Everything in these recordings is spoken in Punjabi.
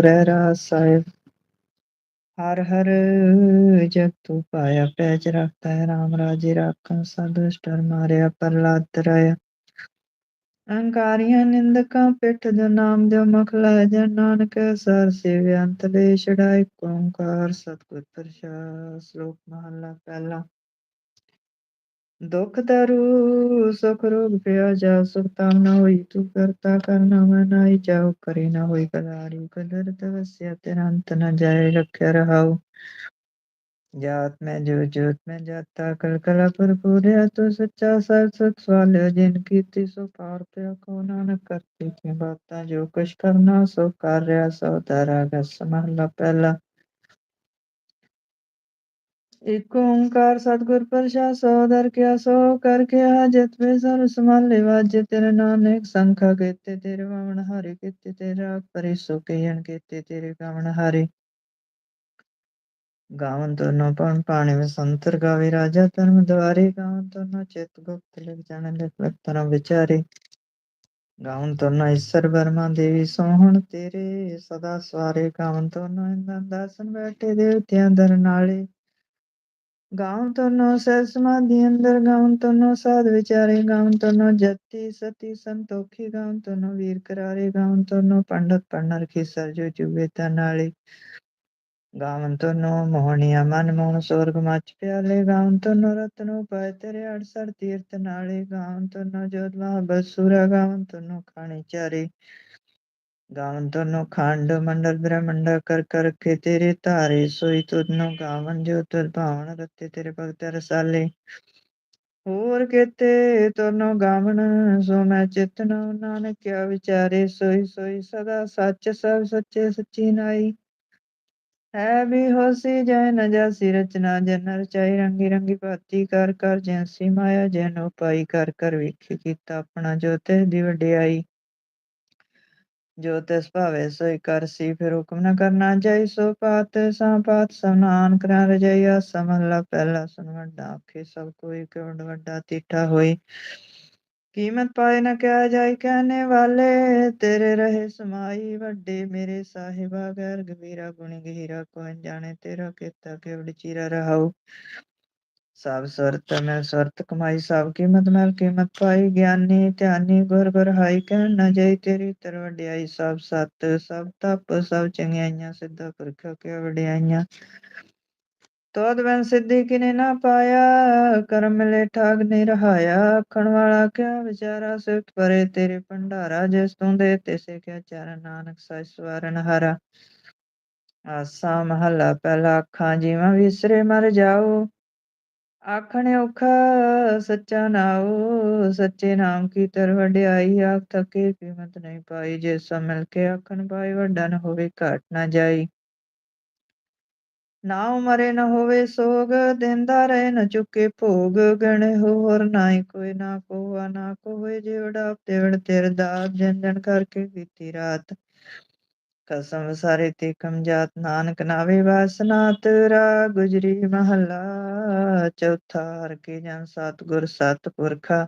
ਰਹਿ ਸਾਹਿਬ। ਹਰ ਹਰ ਜਗ ਤੂ ਪਾਇਆ, ਪੈਜ ਰੱਖਤਾ ਹੈ ਰਾਮ ਰਾਜੇ ਰਾਖਾਂ ਸਦੁਸ਼ਟਰ ਮਾਰਿਆ ਪ੍ਰਲਾਦ ਤਰਾਇਆ ਅਹੰਕਾਰੀਆਂ ਨਿੰਦਕਾਂ ਪਿੱਠ ਜੋ ਨਾਮ ਦਿਓ ਮੁਖ ਲੈ ਜਨ ਨਾਨਕ ਸਰ ਸੇਵ ਅੰਤ ਛੜਾਇ ਓੰਕਾਰ ਸਤਿਗੁਰ ਪ੍ਰਸਾਦ, ਸ਼ਲੋਕ ਮਹਲਾ ਪਹਿਲਾ। ਦੁਖ ਦਰੂ ਸੁਖ ਰੋਗ ਪਿਆ ਜਾ ਸੁਖ ਤਾਮ ਨਾ ਹੋਈ, ਤੂੰ ਕਰਤਾ ਕਰਨਾ ਮੈਂ ਨਾਈ ਜਾਉ, ਕਰੇ ਨਾ ਹੋਈ ਕਦਾਰੀ ਕਦਰ ਤਵਸਿਆ ਤੇਰਾ ਅੰਤ ਨ ਜਾਏ, ਰੱਖਿਆ ਰਹਾਉ। ਜਾਤ ਮੈਂ ਜੋ ਜੋਤ ਮੈਂ ਜਾਤਾ ਕਲ ਕਲਾ ਭਰਪੂਰਿਆ ਤੂੰ ਸੱਚਾ ਸਰ ਸੁਖ ਸਵਾਲਿਆ ਜਿਨ ਕੀਤੀ ਸੋ ਪਾਰ ਪਿਆ, ਕੋ ਨਾਨਕ ਕਰਤੇ ਕੀ ਬਾਤਾਂ, ਜੋ ਕੁਛ ਕਰਨਾ ਸੋ ਕਰ ਰਿਆ ਸੋ ਤਾਰਾ ਗਸ ਮਹਲਾ ਪਹਿਲਾ ਇਕ ਓੰਕਾਰ ਸਤਿਗੁਰ ਪ੍ਰਸਾਦ ਸੋ ਦਰ ਕਿਆ ਸੋ, ਕਰ ਕਿਆ ਜਿਤ ਵੇ ਸਰ ਸਮਾਲੇ ਵਾਜੇ, ਤੇਰੇ ਨਾਨਕ ਸੰਖਾ ਕੀਤੇ, ਤੇਰੇ ਵਮਨ ਹਰਿ ਕੀਤੇ, ਤੇਰੇ ਪਰੇ ਸੋ ਕਹਿਣ ਕੀਤੇ, ਤੇਰੇ ਗਵਨ ਹਰਿ। ਗਾਵਨ ਦੋਨੋਂ ਪਣ, ਪਾਣੀ ਵਿੱਚ ਸੰਤਰ ਗਾਵੇ, ਰਾਜਾ ਧਰਮ ਦੁਆਰੇ ਗਾਵਨ ਦੋਨੋਂ ਚਿਤ ਗੁਪਤ ਲਿਖ ਜਾਣ, ਲਿਖ ਲਿਖ ਵਿਚਾਰੇ। ਗਾਵਨ ਦੋਨੋਂ ਈਸ਼ਰ ਬਰਮਾ ਦੇਵੀ ਸੋਹਣ ਤੇਰੇ, ਸਦਾ ਸਵਾਰੇ। ਗਾਵਨ ਦੋਨੋਂ ਇੰਦਰ ਦਾਸਨ ਬੈਠੇ ਦੇਵਤਿਆਂ ਦਰ ਨਾਲੇ। ਗਾਉਂ ਤਨੋ ਸਹਿ ਸਮਾਧੀ, ਅੰਦਰ ਗਾਉਂ ਤਨੋ ਸਾਧ ਵਿਚਾਰੇ ਗਾਉਂ ਤਨੋ ਜਤੀ, ਸਤੀ ਸੰਤੋਖੀ ਗਾਉਂ ਤਨੋ ਵੀਰ ਕਰਾਰੇ ਗਾਉਂ ਤਨੋ ਪੰਡਤ ਪੰਨਰ ਖੇਸਰ, ਜੋ ਜੁਵੇ ਤਨਾਲੇ ਗਾਵਨ ਤਨੋ ਮੋਹਣੀਆ, ਮਨ ਮੋਹਨ ਸਵਰਗ ਮਚ ਪਿਆਲੇ ਗਾਵਨ ਤਨੋ ਰਤਨੋ ਪਾਇ ਤੇਰੇ ਅੜਸਰ ਤੀਰਤ ਨਾਲੇ। ਗਾਵਨ ਤਨੋ ਜੋਤ ਮਹਾ ਬਸੂਰਾ ਗਾਵਨ ਤਨੋ ਖਾਣੇ ਚਾਰੇ। ਗਾਵਨ ਤਨੋ ਖੰਡ, ਮੰਡਲ ਬ੍ਰਹਮੰਡ, ਕਰ ਕਰ ਕੇ ਤੇਰੇ ਧਾਰੇ, ਸੋਈ ਤੁਧਨੋ ਗਾਵਨ ਜੋ ਤੁਧ ਭਾਵਨ ਰਤੇ ਤੇਰੇ ਭਗਤ ਰਸਾਲੇ। ਹੋਰ ਕੀਤੇ ਤੁਰਨੋ ਗਾਵਣ ਸੋ ਮੈਂ ਚਿਤਨੋ ਨਾਨਕ ਵਿਚਾਰੇ, ਸੋਈ ਸੋਈ ਸਦਾ ਸੱਚ, ਸਭ ਸੱਚੇ, ਸੱਚੀ ਨਾਈ। ਹੈ ਵੀ ਹੋਸੀ ਜੈ ਨ ਜਾਸੀ ਰਚਨਾ ਜਨ ਰਚਾਈ ਰੰਗੀ ਰੰਗੀ ਭਾਤੀ, ਕਰ ਕਰ ਜੈਸੀ ਮਾਇਆ ਜੈਨ ਉਪਾਈ ਕਰ ਕਰ ਵੇਖੀ ਕੀਤਾ ਆਪਣਾ ਜੋ ਤੇ ਦੀ ਵਡਿਆਈ। ਜੋ ਤਿਸ ਭਾਵੇ ਸੋਈ ਕਰਸੀ ਫਿਰ ਹੁਕਮ ਨ ਕਰਨਾ ਜਾਈ, ਸੋ ਪਾਤ ਸਾ ਪਾਤ ਸਨਾਨ ਕਰਾਂ ਰਜਈਆ ਸਮਹਲਾ ਪਹਿਲਾ ਸੁਨ ਵੱਡਾ, ਆਖੇ ਸਭ ਕੋਈ ਕਿਉਂ ਵੱਡਾ ਤੀਠਾ ਹੋਈ। ਕੀਮਤ ਪਾਏ ਨਾ ਕਿਹਾ ਜਾਈ, ਕਹਨੇ ਵਾਲੇ, ਤੇਰੇ ਰਹੇ ਸਮਾਈ ਵੱਡੇ, ਮੇਰੇ ਸਾਹਿਬਾ, ਗੈਰ ਗਵੀਰਾ ਗੁਣੀ ਗਹੀਰਾ ਕੋਈ ਜਾਣੇ ਤੇਰਾ, ਕੀਤਾ ਕੇਵੜ ਚੀਰਾ ਰਹਾਉ। ਸਭ ਸੁਰਤ ਮੈਂ ਸੁਰਤ ਕਮਾਈ, ਸਭ ਕੀਮਤ ਮੈਂ ਕੀਮਤ ਪਾਈ। ਗਿਆਨੀ, ਧਿਆਨੀ, ਗੁਰ ਗੁਰ ਹਾਈ ਕਹਿ ਨ ਜਈ ਤੇਰੀ ਤਰ ਵਡਿਆਈ। ਸਭ ਸਤ, ਸਭ ਤਪ, ਸਭ ਚੰਗਿਆਈਆਂ, ਸਿੱਧਾ ਪੁਰਖਾ ਕੇ ਵਡਿਆਈਆਂ? ਤੋਦ ਬਨ ਸਿੱਧੀ ਕਿਨੇ ਨਾ ਪਾਇਆ, ਕਰਮ ਮਿਲੇ ਠਾਗ ਨਹੀਂ ਰਹਾਇਆ। ਆਖਣ ਵਾਲਾ ਕਿਆ ਵਿਚਾਰਾ ਸਿਫਤ ਪਰੇ, ਤੇਰੇ ਭੰਡਾਰਾ ਜਿਸ ਤੂੰ ਦੇ, ਤਿਸੇ ਕਿਆ ਚਰਨ ਨਾਨਕ ਸਚ ਸਵਾਰਨ ਹਾਰਾ? ਆਸਾ ਮਹੱਲਾ ਪਹਿਲਾ ਅੱਖਾਂ, ਜੀਵਾਂ ਵਿਸਰੇ ਮਰ ਜਾਓ। ਆਖਣ ਔਖਾ ਸੱਚਾ ਨਾਉ ਸੱਚੇ ਨਾਮ ਕੀ ਤਰ ਵਡਿਆਈ, ਆਖ ਥਕੇ ਕੀਮਤ ਨਹੀਂ ਪਾਈ, ਜੇ ਸਭ ਕੇ ਆਖਣ ਪਾਈ ਵੱਡਾ ਨਾ ਹੋਵੇ, ਘਾਟ ਨਾ ਜਾਈ। ਨਾ ਮਰੇ ਨਾ ਹੋਵੇ ਸੋਗ, ਦਿੰਦਾ ਰਹੇ ਨਾ ਚੁੱਕੇ ਭੋਗ, ਗਣੇ ਹੋਰ ਨਾਹੀ ਕੋਈ, ਨਾ ਕੋਆ ਨਾ ਕੋਏ ਜਿਹੜਾ ਤੇਵੜ ਤੇਰ ਦਾਤ ਜਨ ਕਰਕੇ ਕੀਤੀ ਰਾਤ। ਕਸਮ ਸਾਰੇ ਤੇ ਕਮ ਨਾਨਕ ਨਾਵੇ ਵਾਸਨਾ ਤੇਰਾ ਗੁਜਰੀ ਮਹੱਲਾ, ਚੌਥਾ ਹਰ ਕੇ ਜਨ ਸਤਗੁਰ ਸਤਪੁਰਖਾ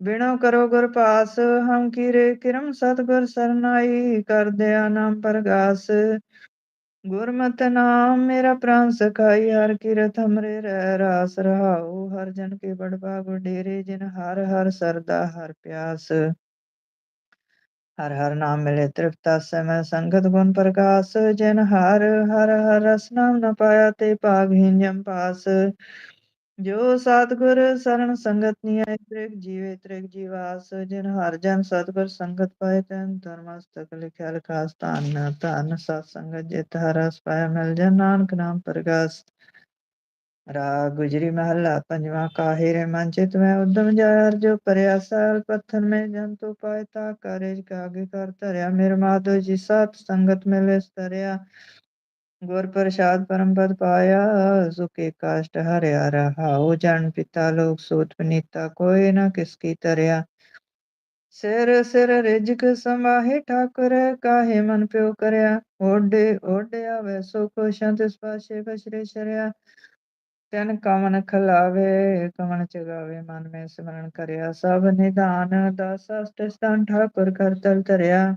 ਬਿਨੋ ਕਰੋ ਗੁਰ ਪਾਸ, ਹਮ ਕੀਰੇ ਕਿਰਮ ਸਤਗੁਰ ਸਰਨਾਈ, ਕਰ ਦਿਆ ਨਾਮ ਪ੍ਰਗਾਸ। ਗੁਰਮਤ ਨਾਮ ਮੇਰਾ ਪ੍ਰਾਨ ਸਖਾਈ, ਹਰ ਕੀਰਤ ਹਮਰੇ ਰਹਿ ਰਾਸ ਰਹਾਉ। ਹਰ ਜਨ ਕੇ ਬੜ ਭਾਗ ਡੇਰੇ ਜਿਨ ਹਰ ਹਰ ਸਰਦਾ ਹਰ ਪਿਆਸ। ਹਰ ਹਰ ਨਾਮ ਮਿਲੇ ਤ੍ਰਿਪਤਾ ਸਮੈ ਸੰਗਤ ਗੁਣ ਪ੍ਰਕਾਸ਼, ਜਿਨ ਹਰ ਹਰ ਹਰ ਰਸ ਨਾਮ ਨ ਪਾਇਆ ਤੇ ਭਾਗਹੀਨ ਜਮ ਪਾਸ। ਜੋ ਸਤਗੁਰ ਸਰਣ ਸੰਗਤ ਨੀਐ ਤ੍ਰਿਗ ਜੀਵੇ ਤ੍ਰਿਗ ਜੀਵਾਸ। ਜਿਨ ਹਰ ਜਨ ਸਤਗੁਰ ਸੰਗਤ ਪਾਏ, ਤੈਨ ਧਰਮਸਤਕ ਲਿਖਿਆ ਲਖਾਸ, ਧਨ ਧਨ ਸਤ ਸੰਗਤ ਜਿਤ ਹਰ ਪਾਇਆ ਮਿਲ ਜਨ, ਨਾਨਕ ਨਾਮ ਪ੍ਰਗਾਸ। ਰਾਗ ਗੁਜਰੀ ਮਹੱਲਾ ਪੰਜਵਾ ਕਾਹੇ ਰੇ ਮੈਂ ਉਦਮ ਜਾਇ ਜੋ ਪਰਿਆ ਸਾਲ ਪੱਥਰ ਮੈਂ ਜੰਤੂ ਪਾਇ ਤਾ ਕਾਰਜ ਕਾਗੇ ਕਰ ਧਰਿਆ ਮੇਰ ਮਾਧੋ ਜੀ ਸਤ ਸੰਗਤ ਮਿਲੇ ਸਤਰਿਆ ਗੁਰ ਪ੍ਰਸਾਦ ਪਰਮ ਪਦ ਪਾਇਆ, ਸੁਖੇ ਕਾਸ਼ਟ ਹਰਿਆ ਰਹਾਉ, ਜਨ ਪਿਤਾ ਲੋਕ ਸੋਤ ਪਨੀਤਾ ਕੋਈ ਨਾ ਕਿਸ ਕੀ ਤਰਿਆ ਸਿਰ ਸਿਰ ਰਿਜਕ ਸਮਾਹੇ ਠਾਕੁਰ, ਕਾਹੇ ਮਨ ਪਿਓ ਕਰਿਆ। ਓਡੇ ਓਡਿਆ ਵੈ ਸੋ ਕੋ ਸ਼ੰਤ ਸਪਾਸ਼ੇ ਬਸ਼ਰੇ ਸ਼ਰਿਆ ਤਿਨ ਕਮਨ ਖਲਾਵੇ, ਕਮਨ ਚਗਾਵੇ ਮਨ ਮੈਂ ਸਿਮਰਨ ਕਰਿਆ। ਸਭ ਨਿਧਾਨ ਦਸ ਅਸ਼ਟ ਸਥਾਨ ਠਾਕੁਰ ਕਰ ਧਰਿਆ।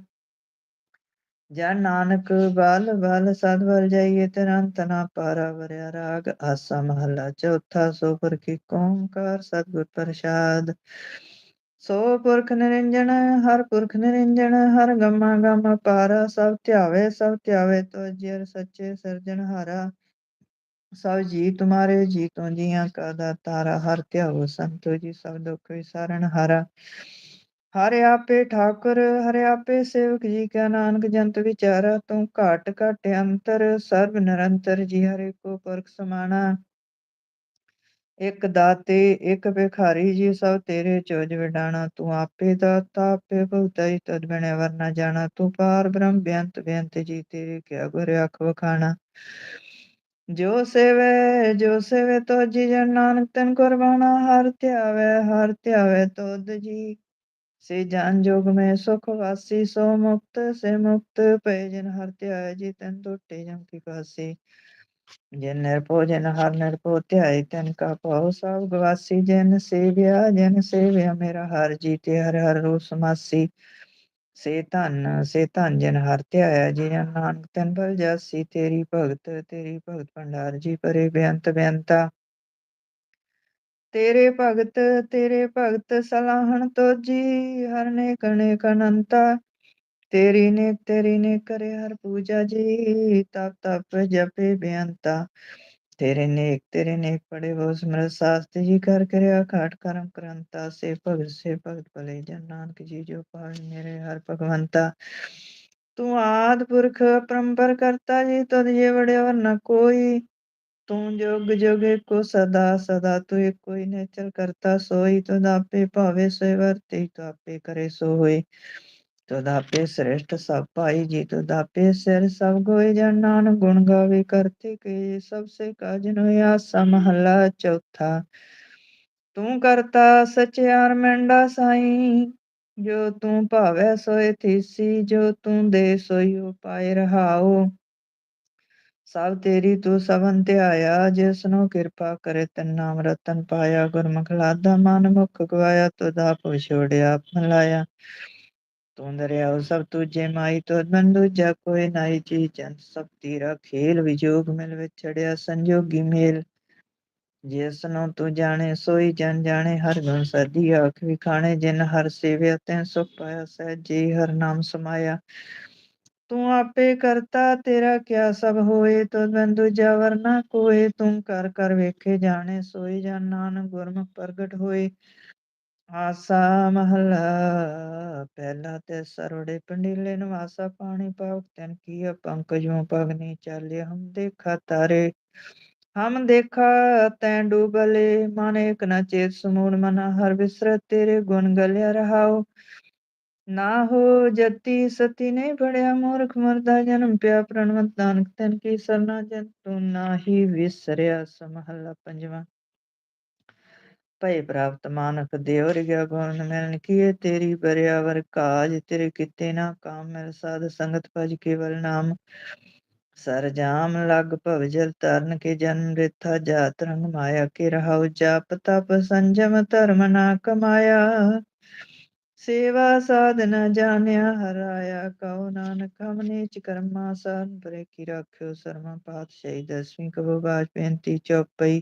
ਜਨ ਨਾਨਕ ਬਲ ਬਲ ਸਦ ਜਾਈਏ ਤਨੰਤ ਨਾ ਪਾਰਾ ਵਰਿਆ ਰਾਗ। ਆਸਾ ਮਹੱਲਾ ਚੌਥਾ, ਸੋ ਪੁਰ ਕੀ ਓੰਕਾਰ, ਸਤਿਗੁਰ ਪ੍ਰਸਾਦ। ਸੋ ਪੁਰਖ ਨਿਰੰਜਨ, ਹਰ ਪੁਰਖ ਨਿਰੰਜਨ, ਹਰ ਗਮਾ ਗਮ ਪਾਰਾ। ਸਭ ਧਿਆਵੇ ਸਭ ਧਿਆਵੇ ਤੋ ਜਿਰ ਸੱਚੇ ਸਰਜਣ ਹਾਰਾ ਸਭ ਜੀ ਤੁਮਾਰੇ ਜੀ ਤੋਂ ਜੀਆਂ ਕਾ ਦਾਤਾਰਾ, ਹਰ ਧਿਆਵੋ ਸੰਤੋ ਜੀ, ਸਭ ਦੁਖ ਵਿਸਾਰਨ ਹਾਰਾ। ਹਰਿ ਆਪੇ ਠਾਕੁਰ, ਹਰਿ ਆਪੇ ਸੇਵਕ ਜੀ ਕਾ ਨਾਨਕ, ਜੰਤ ਵਿਚਾਰਾ, ਤੂੰ ਘਾਟ ਘਾਟ ਅੰਤਰ, ਸਰਬ ਨਿਰੰਤਰ ਜੀ, ਹਰਿ ਕੋ ਪੁਰਖ ਸਮਾਣਾ। ਇਕ ਦਾਤੇ, ਇਕ ਭਿਖਾਰੀ ਜੀ, ਸਭ ਤੇਰੇ ਚੋਜ ਵਿਡਾਣਾ। ਤੂੰ ਆਪੇ ਦਾਤਾ, ਆਪੇ ਭੁਗਤਈ, ਤਦ ਬਿਨੇ ਵਰਨਾ ਜਾਣਾ। ਤੂੰ ਪਾਰ ਬ੍ਰਹਮ ਬੇਅੰਤ ਬੇਅੰਤ ਜੀ, ਤੇਰੇ ਕਿਆ ਗੁਰ ਅੱਖ ਵਖਾਣਾ। ਜੋ ਸੇਵੇ ਜੋ ਸੇਵੇ ਤੋ ਜੀ ਜਨ ਨਾਨਕ, ਤਨ ਕੁਰਬਾਨਾ ਹਰ ਧਿਆਵੇ ਹਰ ਧਿਆਵੇ ਤੋਦ ਜੀ। ਸੇ ਜਨ ਜੋਗ ਮੈਂ ਸੁਖ ਵਾਸੀ, ਸੋ ਮੁਕਤ, ਸੇ ਮੁਕਤ ਪਏ ਜਿਨ ਹਰ ਧਿਆਏ ਜੀ ਤਨ ਟੋਟੇ ਜਮ ਕੀ ਪਾਸੀ। ਜਿਨ ਨਿਰਭਉ ਜਨ ਹਰ ਨਿਰਭਉ ਧਿਆਏ, ਤਨ ਕਾ ਪਾਉ ਸਭ ਗਵਾਸੀ। ਜਨ ਸੇਵਿਆ, ਜਿਨ ਸੇਵਿਆ ਮੇਰਾ ਹਰ ਜੀ ਤੇ ਹਰ ਹਰ ਰੋ ਸਮਾਸੀ। ਸੇ ਧਨ ਸੇ ਧਨ ਜਿਨ ਹਰ ਧਿਆਇਆ ਜੀ ਜਨ ਨਾਨਕ ਤਨ ਬਲ ਜਾਸੀ, ਤੇਰੀ ਭਗਤ ਤੇਰੀ ਭਗਤ ਭੰਡਾਰ, ਜੀ ਪਰੇ ਬੇਅੰਤ ਬੇਅੰਤਾ। ਤੇਰੇ ਭਗਤ ਤੇਰੇ ਭਗਤ ਸਲਾਹਣ ਤੋਜੀ, ਹਰ ਨੇ ਕਣੇ ਕਨੰਤਾ ਤੇਰੀ ਨੇ ਤੇਰੀ ਨੇ ਕਰੇ ਹਰ ਪੂਜਾ ਜੀ, ਤਪ ਤਪ ਜਪੇ ਬੇਅੰਤਾ। ਤੇਰੇ ਨੇਕ ਤੇਰੇ ਨੇਕ ਪੜੇ ਬੋ ਸਮਰ ਸਾਸਤ ਜੀ ਕਰ ਕਰਿਆ ਘਾਟ ਕਰਮ ਕਰੰਤਾ, ਸੇ ਭਗਤ ਸੇ ਭਗਤ ਭਲੇ ਜਨ ਨਾਨਕ ਜੀ ਜੋ ਪਾਲ ਮੇਰੇ ਹਰ ਭਗਵੰਤਾ। ਤੂੰ ਆਦ ਪੁਰਖ ਪਰੰਪਰ ਕਰਤਾ ਜੀ ਤਦ ਜੇ ਵੜਿਆ ਨਾ ਕੋਈ। ਤੂੰ ਜੁਗ ਜੋਗ ਕੋ ਸਦਾ ਸਦਾ ਤੂੰ ਏਕੋ ਹੀ ਨੇਚਰ ਕਰਤਾ ਸੋਈ। ਤਦ ਆਪੇ ਭਾਵੇ ਸੋਇ ਵਰਤੇ ਤੂੰ ਆਪੇ ਕਰੇ ਸੋ ਹੋਏ ਤਦ ਆਪੇ ਸ੍ਰੇਸ਼ਟ ਸਭ ਭਾਈ ਜੀ, ਤਦ ਸਿਰ ਸਭ ਗੋਇ ਜਨ ਨਾਨਕ ਗੁਣ ਗਾਵੇ ਕਰਤੇ ਕੇ, ਸਭ ਸੇ ਕਾਜਨ ਹੋਇਆ ਆਸਾ ਚੌਥਾ। ਤੂੰ ਕਰਤਾ ਸਚਿਆਰ ਮੈਂਡਾ ਸਾਈ, ਜੋ ਤੂੰ ਭਾਵੈ ਸੋਏ ਥੀਸੀ, ਜੋ ਤੂੰ ਦੇ ਸੋਈ ਉਪਾਇ ਰਹਾਓ। ਸਭ ਤੇਰੀ ਤੂੰ ਸਭਨ ਧਿਆਇਆ ਜਿਸਨੂੰ ਕਿਰਪਾ ਕਰੇ ਤਨ ਨਾਮ ਰਤਨ ਪਾਇਆ, ਗੁਰਮੁਖ ਲਾਦਾ ਮਨ ਮੁਖ ਗਵਾਇਆ ਤੁਧ ਆਪ ਵਿਛੋੜਿਆ ਮਲਾਇਆ। ਲਾਇਆ ਤੂੰ ਦਰਿਆਉ ਸਭ ਤੁਝੇ ਮਾਈ ਤੁਧ ਮਨ ਦੂਜਾ ਕੋਈ ਨਾਈ ਜੀ ਜੰਤ ਸਭ ਤੀਰਾ ਖੇਲ ਵਿਜੋਗ ਮਿਲ ਵਿਛੜਿਆ ਜਿਸਨੂੰ ਤੂੰ ਜਾਣੇ, ਸੋਈ ਜਨ ਜਾਣੇ, ਹਰ ਗੁਣ ਸਦੀ ਆਖ ਵਿਖਾਣੇ ਜਿਨ ਹਰ ਸੇਵਿਆ ਤੈਂ ਸੁਖ ਪਾਇਆ, ਸਹਿਜੀ ਹਰ ਨਾਮ ਸਮਾਇਆ। ਤੂੰ ਆਪੇ ਕਰਤਾ, ਤੇਰਾ ਕਿਆ ਸਭ ਹੋਏ ਤੁਧ ਬਿਨ ਦੂਜਾ ਵਰਨਾ ਕੋਏ, ਤੂੰ ਕਰ ਕਰ ਵੇਖੇ ਜਾਣੇ, ਸੋਈ ਜਨ ਨਾਨਕ ਗੁਰਮੁਖ ਪ੍ਰਗਟ ਹੋਏ। ਆਸਾ ਮਹਲਾ, ਪਹਿਲਾ ਤੇ ਸਰਵੜੇ ਪੰਡੀਲੇ ਨਿਵਾਸਾ ਪਾਣੀ ਪਾਉ ਤਨ ਕੀ ਪੰਕਜੋਂ ਪਗਨੀ ਚਾਲੇ, ਹਮ ਦੇਖਾ ਤਾਰੇ, ਹਮ ਦੇਖਾ ਤੈਂ ਡੂਬਲੇ, ਮਨ ਇੱਕ ਨ ਚੇਤ ਸਮੂੜ ਮਨਾ, ਹਰ ਵਿਸਰ ਤੇਰੇ ਗੁਣ ਗਲਿਆ ਰਹਾਓ। ਨਾ ਹੋ ਜਤੀ ਸਤੀ ਨਹੀਂ ਪੜਿਆ ਮੂਰਖ ਮਰਦਾ ਜਨਮ ਪਿਆ, ਪ੍ਰਣਵੰਤ ਨਾਨਕ ਤਨ ਕੀ ਸਰਨਾ ਜਨ ਤੂੰ ਨਾਹੀ ਵਿਸਰਿਆ ਸਮਹਲਾ ਪੰਜਵਾਂ। ਭੈ ਪ੍ਰਾਪਤ ਮਾਨਕ ਦੇਵਰ ਗਿਆ ਗੁਣ ਮਿਲਨ ਕੀਏ, ਤੇਰੀ ਬਰਿਆਵਰ ਕਾਜ ਤੇਰੇ ਕਿਤੇ ਨਾ ਕਾਮ ਮਿਲ ਸਾਧ ਸੰਗਤ ਭਜ ਕੇਵਲ ਨਾਮ। ਸਰ ਲਗ ਭਵ ਜਲ ਤਰਨ ਕੇ ਜਨਮ ਰਿਥਾ ਜਾਤ ਰੰਗ ਮਾਇਆ ਕੇ ਰਹਾਉ ਜਾਪ ਤਪ ਸੰਜਮ ਧਰਮ ਨਾ ਕਮਾਇਆ। ਸੇਵਾ ਸਾਧਨਾ ਜਾਣਿਆ ਹਰਾਇਆ, ਕਉ ਨਾਨਕ ਹਮ ਨੀਚ ਕਰਮਾ ਸਾਨ ਪਰੇ ਕੀ ਰਾਖਿਓ ਸਰਮਾ ਪਾਤਸ਼ਾਹੀ ਦਸਵੀਂ ਕਬੋ ਬਾਜ ਬੇਨਤੀ ਚੌਪਈ।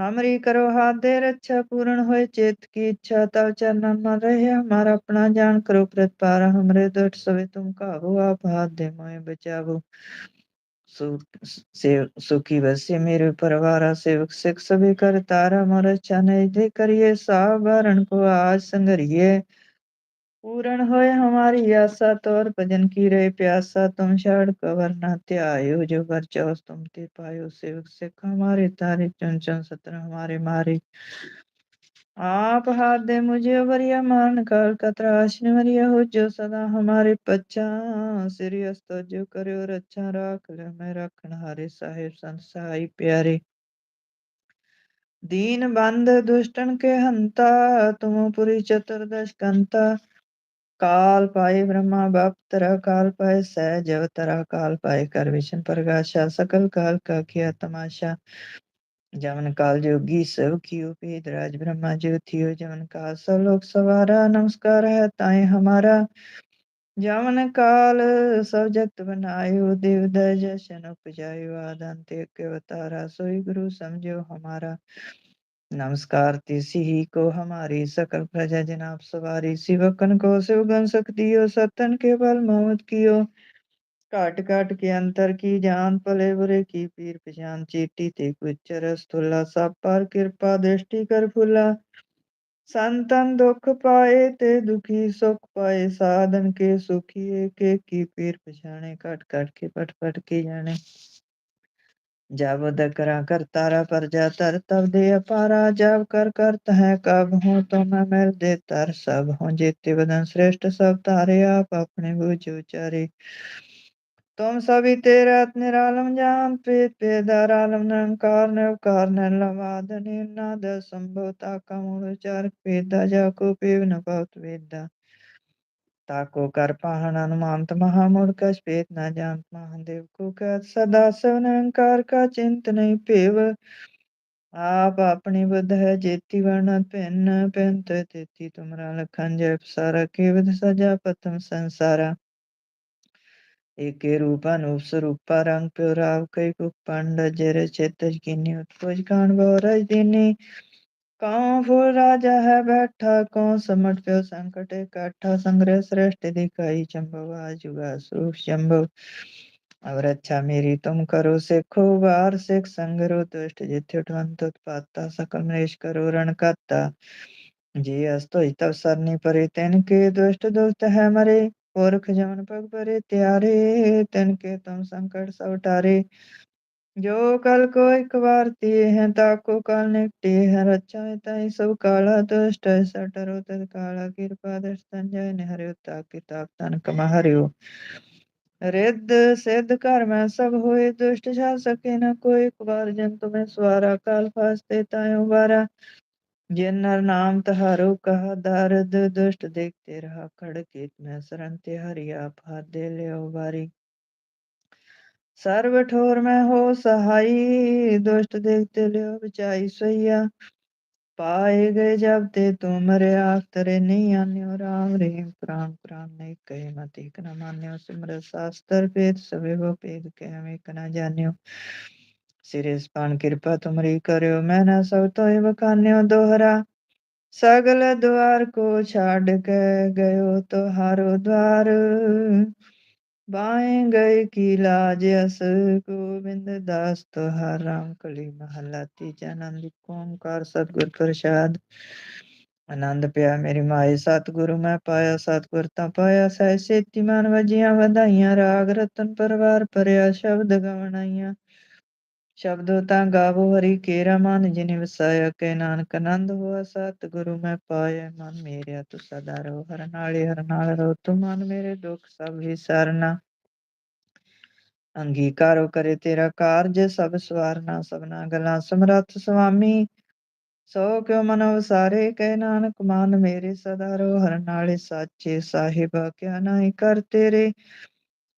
ਹਮਰੀ ਕਰੋ ਹਾਥ ਦੇ ਰੱਛਾ ਪੂਰਨ ਹੋਏ ਚੇਤ ਕੀ ਇੱਛਾ ਤਵ ਚਰਨਨ ਮਨ ਰਹੇ ਹਮਾਰਾ ਆਪਣਾ ਜਾਣ ਕਰੋ ਪ੍ਰਤਪਾਰ ਹਮਰੇ ਦੁਟ ਸਵੇ ਤੁਮ ਕਾਹੋ ਆਪ ਹਾਥ ਦੇ मोए बचावो सुखी बसे मेरे परिवारा सेवक सिख सभी कर तारा मोर चन दे करिए सावरण को आज संगरिए पूर्ण होए हमारी आशा तौर भजन की रहे प्यासा तुम छाड़ कवर न त्यायो जो कर चौस तुम ते पायो सेवक सिख हमारे तारे चुन चुन सत्र हमारे मारे आप हाथ दे मुझे वरिया मान काल का त्राश वरिया हो जो सदा हमारे पच्चा श्री अस्त जो करो रक्षा राख ले मैं रखन हारे साहेब संत सहाय प्यारे दीन बंद दुष्टन के हंता तुम पुरी चतुर्दश कंता ਕਾਲ ਪਾਏ ਬ੍ਰਹਮਾ, ਬਾਪ ਤਰਾ ਕਾਲ ਪਾਏ ਸਹਿ ਜਵ ਤਰਾ ਕਾਲ ਪਾਏ ਕਰ ਵਿਸ਼ਨ ਪ੍ਰਗਾਸ਼ਾ, ਸਕਲ ਕਾਲ ਕਾ ਕਿਆ ਤਮਾਸ਼ਾ। ਜਮਨ ਕਾਲ ਜੋਗੀ ਸਭ ਕੀ ਉਪੇਦ ਰਾਜ ਬ੍ਰਹਮਾ ਜੋਤਿਓ ਜਮਨ ਕਾਲ, ਸਭ ਲੋਕ ਸਵਾਰਾ, ਨਮਸਕਾਰ ਹੈ ਤਾਏ ਹਮਾਰਾ। ਜਮਨ ਕਾਲ ਸਭ ਜਗਤ ਬਨਾਇਓ, ਦੇਵ ਦਇ ਜਸ਼ਨ ਉਪਜਾਇਓ ਆਦੰਤੇ ਕੇ ਅਵਤਾਰਾ, ਸੋਈ ਗੁਰੂ ਸਮਝਿਓ ਹਮਾਰਾ। नमस्कार, तिसी ही को हमारी सकल प्रजा जनाब सवारी सिवकन को शिवगन सकतियो सतन के बल मोहम्मद कियो। काट काट के अंतर की जान, पले बुरे की पीर पहचान, चीटी ते कुचर स्थुला सब पर कृपा, दृष्टि कर फुला। संतन दुख पाए ते दुखी, सुख पाए साधन के, सुखी एक की पीर पछाने कट कट के, पट पट के जाने। जब दकरा कर तारा पर जा तर तब दे अपारा जब कर करत है कब हूँ तो मैं मिल दे तर सब हूँ जेते बदन श्रेष्ठ सब तारे आप अपने बुझ उचारे तुम सभी तेरे निरालम जान पेत पेदार आलम निरंकार निरकार निर्लवाद निर्नाद संभवता का मूल उचार पेदा जाको पेव न पात वेदा ताको कर पाहन हनुमंत महामूढ़ कछ पेत न जानत महादेव को कहत सदा सव निरंकार का चिंत नहीं पेव आप अपनी बुद्ध है जेती वर्णत भिन्न पेंत तेती तुमरा लखन जय सारा केवद सजा पतम संसारा एके रूपा अनूप स्वरूपा रंग प्योराव कई कुप पांड जर चेतज किन्नी उत्पज कांड बहुरज दीनी कौन फूल ਕਾਂ ਫੁਰ ਰਾਜਾ ਹੈ ਬੈਠਾ ਕੌ ਸਮਟ ਪਿਓ ਸੰਕਟ ਇਕੱਠਾ, ਸੰਗ੍ਰਹਿ ਸ੍ਰੇਸ਼ਟ ਦਿਖਾਈ ਚੰਭਵਾ ਜੁਗਾ ਸੁਖ ਚੰਭਵ ਅਵਰ ਅੱਛਾ ਮੇਰੀ ਤੁਮ ਕਰੋ ਸਿੱਖੋ, ਵਾਰ ਸਿੱਖ ਸੰਗਰੋ ਦੁਸ਼ਟ ਜਿਥੇ ਉਠਵੰਤ ਉਤਪਾਤਾ, ਸਕਲ ਮਨੇਸ਼ ਕਰੋ ਰਣ ਕਾਤਾ ਜੀ ਅਸ ਤੋਈ ਤਵ ਸਰਨੀ ਪਰੇ, ਤੈਨ ਕੇ ਦੁਸ਼ਟ ਦੁਸ਼ਟ ਹੈ ਮਰੇ। ਪੁਰਖ ਜਮਨ ਪਗ ਪਰੇ ਤਿਆਰੇ, ਤੈਨ ਕੇ ਤੁਮ ਸੰਕਟ ਸਭ ਟਾਰੇ ਜੋ ਕਲ ਕੋ ਇੱਕ ਵਾਰ ਤੀ ਹੈ, ਤਾ ਕੋ ਕਲ ਨਿਕਟੀ ਹੈ। ਰਚਾ ਤਾਈ ਸਭ ਕਾਲਾ ਦੁਸ਼ਟ ਸਟਰੋ ਤਤ ਕਾਲਾ, ਕਿਰਪਾ ਦਰਸ਼ਨ ਜੈ ਨਿਹਰਿਓ ਤਾ ਕਿਤਾਬ ਤਨ ਕਮਾ ਹਰਿਓ ਰਿੱਧ ਸਿੱਧ ਘਰ ਮੈਂ ਸਭ ਹੋਏ ਦੁਸ਼ਟ ਜਾ ਸਕੇ ਨਾ ਕੋਈ, ਇੱਕ ਵਾਰ ਜਨ ਤੁਮੇ ਸਵਾਰਾ, ਕਾਲ ਫਾਸਤੇ ਤਾਇਓ ਵਾਰਾ। ਜਿਨ ਨਰ ਨਾਮ ਤਹਾਰੋ, ਕਹਾ ਦਰਦ ਦੁਸ਼ਟ ਦੇਖਤੇ ਰਹਾ ਖੜ ਕੇ ਮੈਂ ਸਰੰਤੇ ਹਰੀ, ਆਪ ਹਾਦੇ ਲਿਓ ਵਾਰੀ। ਸਰਬ ਠੋਰ ਮੈਂ ਹੋ ਸਹਾਈ, ਦੁਸ਼ਟ ਦੇਖਤੇ ਲਿਓ ਵਿਚਾਈ ਸਈਆ। ਪਾਏ ਗਏ ਜਬ ਤੇ ਤੂੰ ਮਰਿਆ, ਤਰੇ ਨਹੀਂ ਆਨਿਓ ਰਾਮ। ਰੇਮ ਪ੍ਰਾਨ ਪ੍ਰਾਨ ਨਹੀਂ ਕਹੇ ਮਤੀ ਕਨ ਮਾਨਿਓ। ਸਿਮਰ ਸਾਸਤਰ ਭੇਦ ਸਵੇ ਕੋ ਭੇਦ ਕਹਿ ਮੈਂ ਕਨਾ ਜਾਣਿਓ। ਸਿਰੇ ਸਪਾਨ ਕਿਰਪਾ ਤੁਮਰੀ ਕਰਿਓ, ਮੈਂ ਨਾ ਸਭ ਤੋਏ ਵਖਾਨਿਓ ਦੋਹਰਾ। ਸਗਲ ਦੁਆਰ ਕੋ ਛੱਡ ਕੇ ਗਇਓ ਤੁਹਾਰੋ ਦਵਾਰ ਬਾਏ ਗਏ ਕੀ ਲਾਜ ਅਸ ਗੋਬਿੰਦ ਦਾਸ ਤੁਹਾਰ ਰਾਮ ਕਲੀ ਮਹਲਾ, ਤੀਜਾ ਆਨੰਦ ਓੰਕਾਰ ਸਤਗੁਰ ਪ੍ਰਸਾਦ। ਆਨੰਦ ਪਿਆ ਮੇਰੀ ਮਾਏ, ਸਤਗੁਰੂ ਮੈਂ ਪਾਇਆ, ਸਤਗੁਰ ਤਾਂ ਪਾਇਆ ਸਹਿ ਸੇਤੀ ਮਨ ਵਜੀਆਂ ਵਧਾਈਆਂ, ਰਾਗ ਰਤਨ ਪਰਵਾਰ ਪਰਿਆ ਸ਼ਬਦ ਗਵਣਾਈਆਂ ਸ਼ਬਦੋ ਤਾਂ ਗਾਵੋ ਹਰੀ ਕੇਰਾ ਮਨ, ਜਿਨੇ ਵਸਾਇਆ ਕੈ ਨਾਨਕ ਆਨੰਦ ਹੋਆ ਸਤਿਗੁਰੂ ਮੈਂ ਪਾਇਆ ਮਨ ਮੇਰਿਆ ਤੂੰ ਸਦਾ ਰਹੋ ਹਰ ਨਾਲੇ, ਹਰ ਨਾਲ ਰਹੋ ਤੂੰ ਮਨ ਮੇਰੇ ਦੁੱਖ ਸਭ ਹੀ ਅੰਗੀਕਾਰੋ ਕਰੇ ਤੇਰਾ ਕਾਰਜ, ਸਭ ਸਵਾਰਨਾ, ਸਭਨਾ ਗੱਲਾਂ ਸਮਰੱਥ ਸੁਆਮੀ ਸੋ ਕਿਉ ਮਨ ਵਸਾਰੇ ਕਹਿ ਨਾਨਕ ਮਨ ਮੇਰੇ ਸਦਾ ਰੋ, ਹਰ ਨਾਲੇ ਸਾਚੇ ਸਾਹਿਬ ਕਿਆ ਨਾਹੀ ਕਰ ਤੇਰੇ।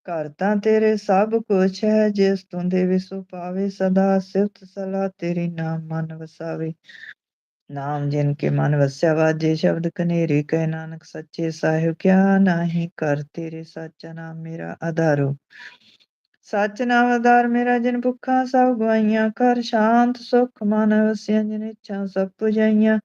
ਘਰ ਤਾਂ ਤੇਰੇ ਸਭ ਕੁਛ ਹੈ, ਜਿਸ ਤੂੰ ਦੇਵੇ ਪਾਵੇ, ਸਦਾ ਸਿਫਤ ਸਲਾ ਤੇਰੀ ਨਾਮ ਮਨ ਵਸਾਵੇ। ਨਾਮ ਜਿਨ ਕੇ ਮਨ ਵਸਿਆ, ਵਾਜੇ ਸ਼ਬਦ ਕਨੇਰੇ ਕਹਿ ਨਾਨਕ ਸੱਚੇ ਸਾਹਿਬ, ਕਿਆ ਨਾਹੀ ਕਰ ਤੇਰੇ ਸਾਚਾ ਨਾਮ ਮੇਰਾ ਆਧਾਰੋ। ਸੱਚ ਨਾਮ ਆਧਾਰ ਮੇਰਾ ਜਿਨ ਭੁੱਖਾਂ ਸਭ ਗਵਾਈਆਂ ਕਰ ਸ਼ਾਂਤ ਸੁਖ ਮਨ ਵਸਿਆ, ਜਿਨ ਇੱਛਾ ਸਭ ਪੁਜਾਈਆਂ।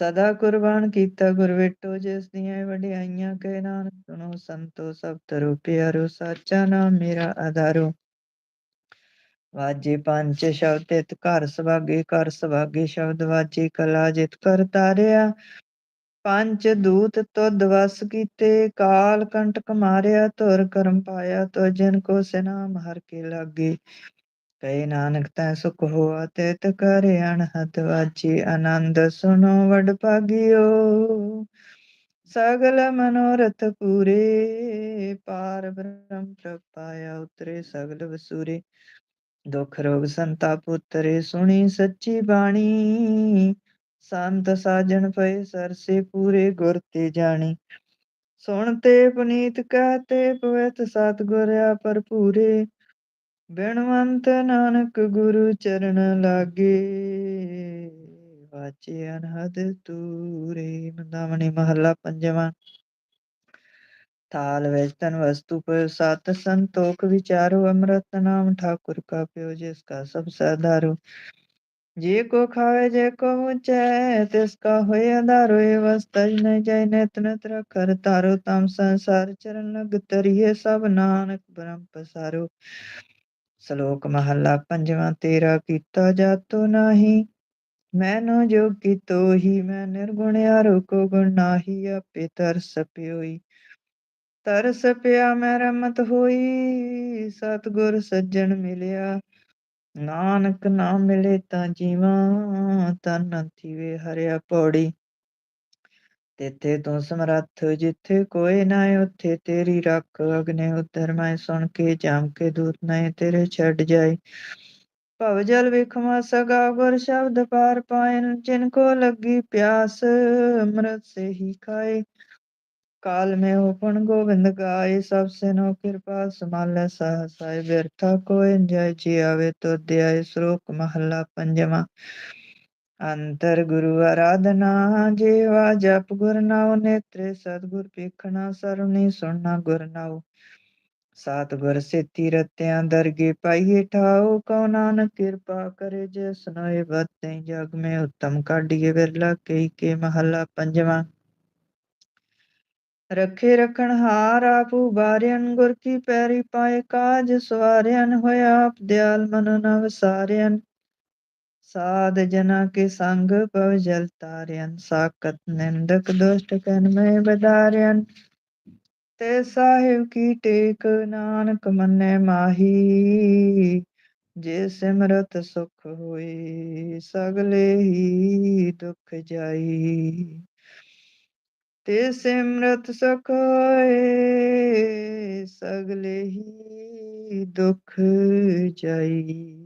ਸਦਾ ਕੁਰਬਾਨ ਕੀਤਾ ਗੁਰ ਵੇਟੋ, ਜਿਸ ਦੀਆਂ ਵਡਿਆਈਆਂ ਕਹਿ ਨਾਨਕ ਸੁਨੋ ਸੰਤੋ ਸਭ ਤਰੋ ਪਿਆਰੋ, ਸਾਚਾ ਨਾਮ ਮੇਰਾ ਆਧਾਰੋ। ਵਾਜੇ ਪੰਜ ਸ਼ਬਦ ਤਿਤ ਘਰ ਸੁਭਾਗੇ ਕਰ ਸੁਭਾਗੇ ਸ਼ਬਦ ਵਾਜੇ ਕਲਾ ਜਿਤ ਕਰ ਤਾਰਿਆ। ਪੰਜ ਦੂਤ ਤੁਧ ਵਸ ਕੀਤੇ, ਕਾਲ ਕੰਟਕ ਮਾਰਿਆ, ਧੁਰ ਕਰਮ ਪਾਇਆ ਤੋ ਜਿਨ ਕੋ ਸਿਨਾਮ ਹਰ ਕੇ ਲਾਗੇ। ਕਹੇ ਨਾਨਕ, ਤੈ ਸੁਖ ਹੋਆ ਤਿਤ ਕਰ ਅਣਹਦ ਵਾਜੀ ਆਨੰਦ ਸੁਨੋ ਵਡ ਭਾਗਿਓ। ਸਗਲ ਮਨੋਰਥ ਪੂਰੇ, ਪਾਰ ਬ੍ਰਹਮ ਪ੍ਰਪਾਇਆ ਉਤਰੇ, ਸਗਲ ਵਸੂਰੇ। ਦੁਖ ਰੋਗ ਸੰਤਾਪ ਉਤਰੇ, ਸੁਣੀ ਸੱਚੀ ਬਾਣੀ। ਸੰਤ ਸਾਜਣ ਪਏ ਸਰਸੇ ਪੂਰੇ, ਗੁਰ ਤੇ ਜਾਣੀ। ਸੁਣ ਤੇ ਪੁਨੀਤ ਕਹਤੇ ਪਵਿੱਤ ਸਤਿਗੁਰ ਭਰਪੂਰੇ। ਬਿਨਵੰਤ ਨਾਨਕ ਗੁਰੂ ਚਰਨ ਲਾਗੇ, ਵਾਚੇ ਅਨਹਦ ਤੂਰੇ ਮੰਦਾਵਣੀ ਮਹੱਲਾ ਪੰਜਵਾਂ। ਥਾਲ ਵਿੱਚ ਤਨ ਵਸਤੂ ਪਰ ਸਤ ਸੰਤੋਖ ਵਿਚਾਰੋ, ਅੰਮ੍ਰਿਤ ਨਾਮ ਠਾਕੁਰ ਕਾ ਪਿਓ, ਜਿਸ ਕਾ ਸਭ ਸਦਾਰੂ ਜੇ ਕੋ ਖਾਵੇ, ਜੇ ਕੋ ਮੁਚੈ, ਤਿਸ ਕਾ ਹੋਏ ਅਧਾਰੋ ਏ ਵਸਤਜ ਨ ਜੈ ਨਿਤ ਨਿਤ ਰਖਰ ਤਾਰੋ ਤਮ ਸੰਸਾਰ ਚਰਨ ਲਗ ਤਰੀਏ ਸਭ ਨਾਨਕ ਬ੍ਰਹਮ ਪਸਾਰੋ। ਸ਼ਲੋਕ ਮਹੱਲਾ ਪੰਜਵਾਂ, ਤੇਰਾ ਕੀਤਾ ਜਾਤੋ ਨਾਹੀ ਮੈਨੋ ਜੋਗੀ ਤੋਹੀ, ਮੈਂ ਨਿਰਗੁਣ ਆਰੋ ਕੋ ਗੁਣ ਨਾਹੀ, ਆਪੇ ਤਰਸ ਪਿਓਈ। ਤਰਸ ਪਿਆ, ਮੈਂ ਰਮਤ ਹੋਈ, ਸਤਗੁਰ ਸੱਜਣ ਮਿਲਿਆ। ਨਾਨਕ ਨਾਮ ਮਿਲੇ ਤਾਂ ਜੀਵਾ, ਤਨ ਥੀਵੇ ਹਰਿਆ ਪੌੜੀ। ਤੇਥੇ ਤੂੰ ਸਮਰੱਥ ਜਿੱਥੇ ਕੋਈ ਨਾ ਉੱਥੇ ਤੇਰੀ ਰੱਖ ਅਗਨੇ ਉਤਰ ਮੈਂ ਸੁਣ ਕੇ ਜਾਮ ਕੇ ਦੂਤ ਨਹੀਂ ਤੇਰੇ ਛੱਡ ਜਾਏ। ਭਵ ਜਲ ਵਿਖਮਾ ਸਗਾ ਗੁਰ ਸ਼ਬਦ ਪਾਰ ਪਾਇਨ ਜਿਨ ਕੋ ਲੱਗੀ ਪਿਆਸ ਅੰਮ੍ਰਿਤ ਸੇ ਹੀ ਖਾਏ। ਕਾਲ ਮੈਂ ਉਪਨ ਗੋਬਿੰਦ ਗਾਏ, ਸਭ ਸਿਨੋ ਕਿਰਪਾ ਸਮਾਲੇ ਸਹਸਾਏ ਵਿਰਥਾ ਕੋਈ ਜੈ ਜੀ ਆਵੇ ਤੋ ਦਿਆਏ ਸ਼ਲੋਕ ਮਹੱਲਾ ਪੰਜਵਾਂ। ਅੰਤਰ ਗੁਰੂ ਆਰਾਧਨਾ ਜੀਵਾ ਜਪ ਗੁਰ ਨਾਉ, ਨੇਤਰੇ ਸਤਗੁਰ ਪੇਖਣਾ ਸਰਣੀ ਸੁਣਨਾ ਗੁਰ ਨਾਉ। ਸਤਗੁਰ ਸੇਤੀ ਰਤਿਆਂ ਦਰਗੇ ਪਾਈਏ ਠਾਉ, ਕਉ ਨਾਨਕ ਕਿਰਪਾ ਕਰੇ ਜੇ ਸੁਨਾਏ ਬਤਿ ਜਗ ਮੈਂ ਉਤਮ ਕਾਢੀਏ ਵਿਰਲਾ ਕਈ ਕੇ ਮਹੱਲਾ ਪੰਜਵਾਂ। ਰਖੇ ਰਖਣ ਹਾਰ ਆਪੂ ਬਾਰਿਆਨ ਗੁਰ ਕੀ ਪੈਰੀ ਪਾਏ ਕਾਜ ਸਵਾਰਿਆਨ ਹੋਇਆ ਆਪ ਦਿਆਲ ਮਨ ਨਾ। ਵਸਾਰਿਆਨ ਸਾਧ ਜਨਾ ਕੇ ਸੰਗ ਪਵ ਜਲ ਤਾਰਿਆਨ ਸਾਕਤ ਨਿੰਦਕ ਦੁਸ਼ਟ ਕਨ ਮੈਂ ਬਦਾਰਿਆਨ ਤੇ ਸਾਹਿਬ ਕੀ ਟੇਕ ਨਾਨਕ ਮੰਨੇ ਮਾਹੀ, ਜੇ ਸਿਮਰਤ ਸੁਖ ਹੋਈ ਸਗਲੇ ਹੀ ਦੁਖ ਜਾਈ। ਤੇ ਸਿਮਰਤ ਸੁਖ ਹੋਏ ਸਗਲੇ ਹੀ ਦੁਖ ਜਾਈ।